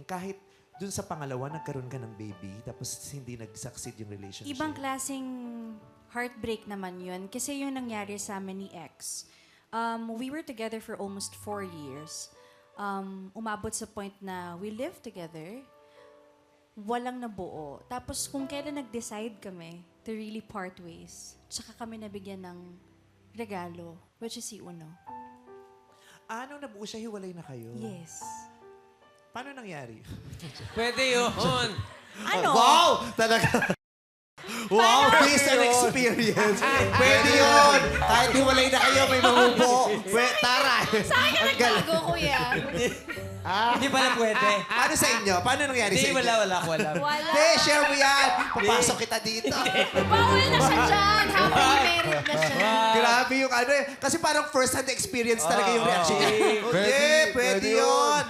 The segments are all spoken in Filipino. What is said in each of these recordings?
kahit dun sa pangalawa, nagkaroon ka ng baby, tapos hindi nag-succeed yung relationship. Ibang klaseng heartbreak naman yun. Kasi yung nangyari sa amin ni ex, um, we were together for almost four years. Um, umabot sa point na we lived together, walang nabuo. Tapos kung kailan nag-decide kami to really part ways, tsaka kami nabigyan ng regalo, which is si Uno. Ah, nung nabuo siya, hiwalay na kayo? Yes. Paano nangyari? Pwede yun. Ano? Wow! Talaga. Wow, based on experience. Pwede yun. Kahit hiwalay na kayo, may mamubo. Pwede, tara. Saan ka nagtago, kuya? Hindi pala pwede. Paano sa inyo? Paano nangyari sa Hindi, inyo? wala, wala, wala. Wala. Hindi, share mo yan. Papasok kita dito. Bawal na siya dyan. Siya. Grabe yung ano eh. Kasi parang first-hand experience talaga yung Oo. reaction niya. Hindi, pwede, pwede yun.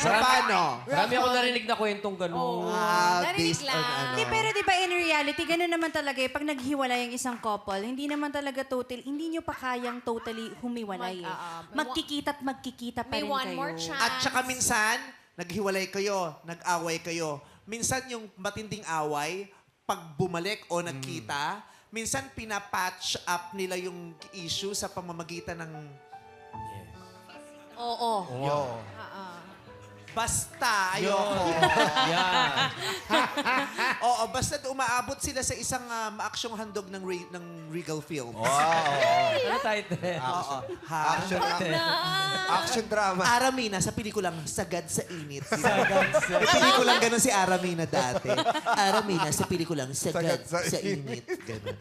Sa paano? Marami ako narinig na kwentong gano'n. Ah, Narinig based on ano. Hindi, pero di ba in reality, ganun naman talaga eh. Pag naghiwalay ang isang couple, hindi naman talaga total, hindi nyo pa kayang totally humiwalay eh. Mag- ah, ah, may Magkikita at magkikita pa May rin one kayo. more chance. At saka minsan, naghiwalay kayo, nag-away kayo. Minsan yung matinding away, pag bumalik o nagkita, minsan pinapatch up nila yung issue sa pamamagitan ng Oo. Oo. basta, ayoko. Yan. Oo, basta umaabot sila sa isang uh, maaksyong handog ng, re- ng Regal Film. Ano title? Oo. Ha? Action, action drama. Aramina sa pelikulang Sagad sa Init. Sagad sa May pelikulang ganun si Aramina dati. Aramina sa pelikulang Sagad, Sagad sa, sa Init. Ganun.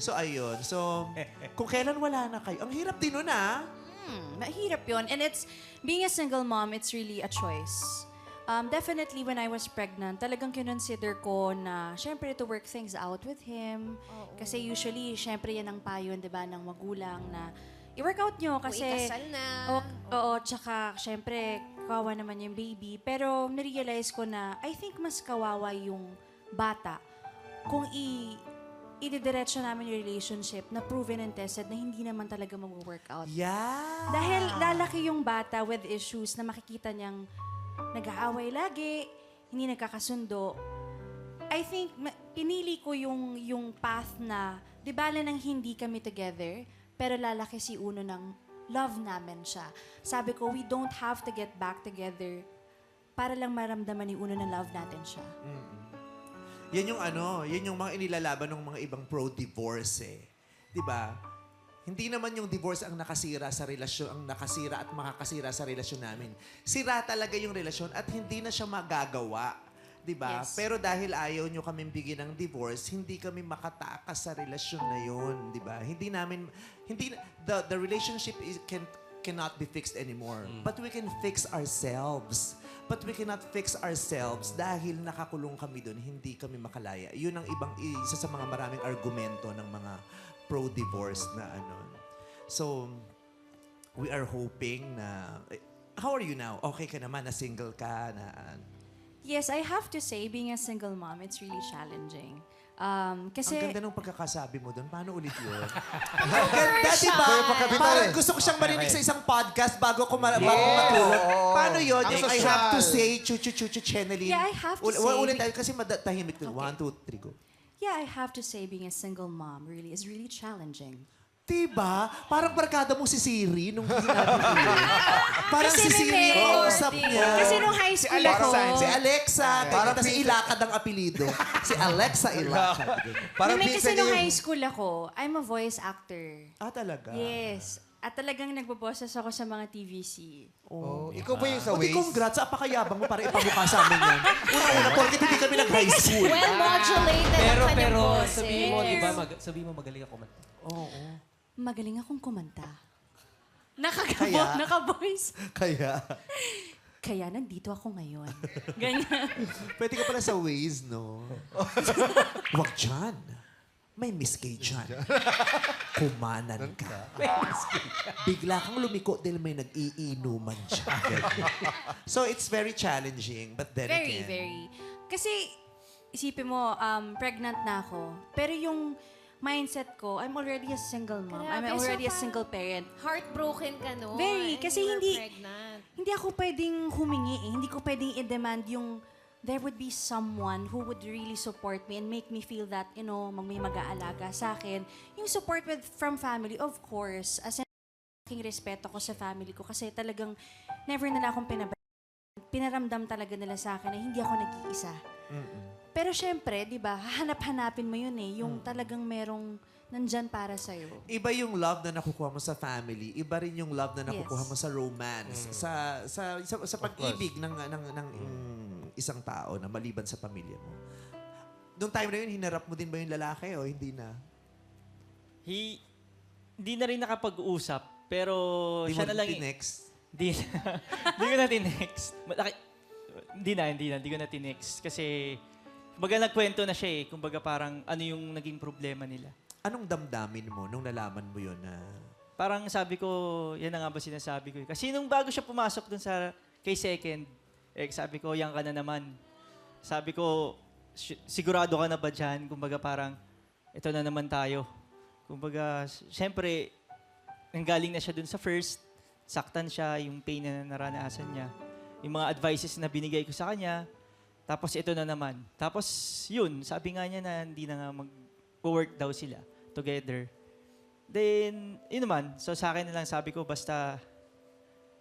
So, ayun. So, kung kailan wala na kayo. Ang hirap din nun, ah. Hmm, mahirap yun. And it's, being a single mom, it's really a choice. Um, definitely, when I was pregnant, talagang kinonsider ko na, syempre, to work things out with him. Kasi usually, syempre, yan ang payon, di ba, ng magulang na i-work out nyo kasi... ikasal na. Oo, oo, tsaka, syempre, kawawa naman yung baby. Pero, narealize ko na, I think mas kawawa yung bata kung i ididiretso namin yung relationship na proven and tested na hindi naman talaga mag-work out. Yeah. Dahil lalaki yung bata with issues na makikita niyang nag-aaway lagi, hindi nagkakasundo. I think ma- pinili ko yung yung path na di bale nang hindi kami together, pero lalaki si Uno ng love namin siya. Sabi ko, we don't have to get back together para lang maramdaman ni Uno na love natin siya. Yan yung ano, yan yung mga inilalaban ng mga ibang pro-divorce eh. 'Di ba? Hindi naman yung divorce ang nakasira sa relasyon, ang nakasira at makakasira sa relasyon namin. Sira talaga yung relasyon at hindi na siya magagawa. 'Di ba? Yes. Pero dahil ayaw nyo kami bigyan ng divorce, hindi kami makatakas sa relasyon na yun, 'di ba? Hindi namin hindi the the relationship is can cannot be fixed anymore. But we can fix ourselves. But we cannot fix ourselves dahil nakakulong kami doon, hindi kami makalaya. Yun ang ibang isa sa mga maraming argumento ng mga pro-divorce na ano. So, we are hoping na... How are you now? Okay ka naman na single ka na... Yes, I have to say, being a single mom, it's really challenging. Um, kasi... ang ganda ng pagkakasabi mo doon. Paano ulit yun? ang ganda, di ba? Parang gusto ko siyang marinig sa isang podcast bago ko ma- bago matulog. Paano yun? Ang Yung I have to say, chu-chu-chu-chu, Cheneline. Yeah, I have to Ul- say Ulit tayo kasi madatahimik doon. One, two, three, go. Yeah, I have to say, being a single mom really is really challenging. Diba? Parang barkada mo si Siri nung sinabi ko yun. Parang Kasi si may Siri yung memory. kausap niya. Kasi nung high school Alexa. ako, Si Alexa. Parang Parang si Peter. Ilakad ang apelido. si Alexa Ilakad. Parang Hindi, kasi nung yung- high school ako, I'm a voice actor. ah, talaga? Yes. At talagang nagboboses ako sa mga TVC. Oh, ikaw ba yung sa Pati waist? congrats, apakayabang mo para ipamukha sa amin yan. Una-una, porkit hindi kami nag-high school. Well modulated Pero, ang kanyang pero, boses. sabihin mo, di ba, mag, sabihin mo magaling ako kumanta. Oo. Magaling akong kumanta. Nakagabo, Kaya? naka-voice. Kaya, Kaya nandito ako ngayon. Ganyan. pwede ka pala sa Waze, no? Wag dyan. May Miss K dyan. Kumanan ka. Bigla kang lumiko dahil may nag-iinuman dyan. so, it's very challenging. But then very, again... very. Kasi, isipin mo, um, pregnant na ako. Pero yung mindset ko, I'm already a single mom. I'm Grabe, so already a parang- single parent. Heartbroken ka no? Very, kasi hindi- pregnant. Hindi ako pwedeng humingi eh. Hindi ko pwedeng i-demand yung there would be someone who would really support me and make me feel that, you know, mag may mag-aalaga sa akin. Yung support with from family, of course. As in, aking respeto ko sa family ko kasi talagang never nila akong pinab pinaramdam talaga nila sa akin na hindi ako nag-iisa. Pero syempre, di ba, hahanap-hanapin mo yun eh. Yung talagang merong nandyan para sa'yo. Iba yung love na nakukuha mo sa family, iba rin yung love na nakukuha Yes. mo sa romance, sa sa sa, sa pag-ibig ng ng ng mm, isang tao na maliban sa pamilya mo. Noong time na yun, hinarap mo din ba yung lalaki o hindi na? He, hindi na rin nakapag-usap, pero Hindi siya mo na lang. i- next. Hindi Hindi ko na tinext. Malaki, hindi na, hindi na. Hindi ko na tinext. Kasi, kumbaga nagkwento na siya eh. Kumbaga parang ano yung naging problema nila. Anong damdamin mo nung nalaman mo yun na Parang sabi ko, yan na nga ba sinasabi ko. eh. Kasi nung bago siya pumasok dun sa kay second, eh, sabi ko, yan ka na naman. Sabi ko, "Si- sigurado ka na ba dyan? Kumbaga parang, ito na naman tayo. Kumbaga, s- syempre, nanggaling na siya dun sa first, saktan siya, yung pain na naranasan niya. Yung mga advices na binigay ko sa kanya, tapos ito na naman. Tapos, yun, sabi nga niya na hindi na nga mag-work daw sila together. Then, yun naman. So, sa akin na lang sabi ko, basta,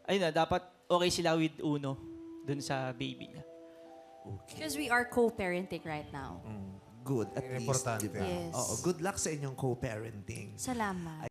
ayun na, dapat okay sila with Uno dun sa baby niya. okay? Because we are co-parenting right now. Mm, good at ang least? Yes. Oo, good luck sa inyong co-parenting. Salamat.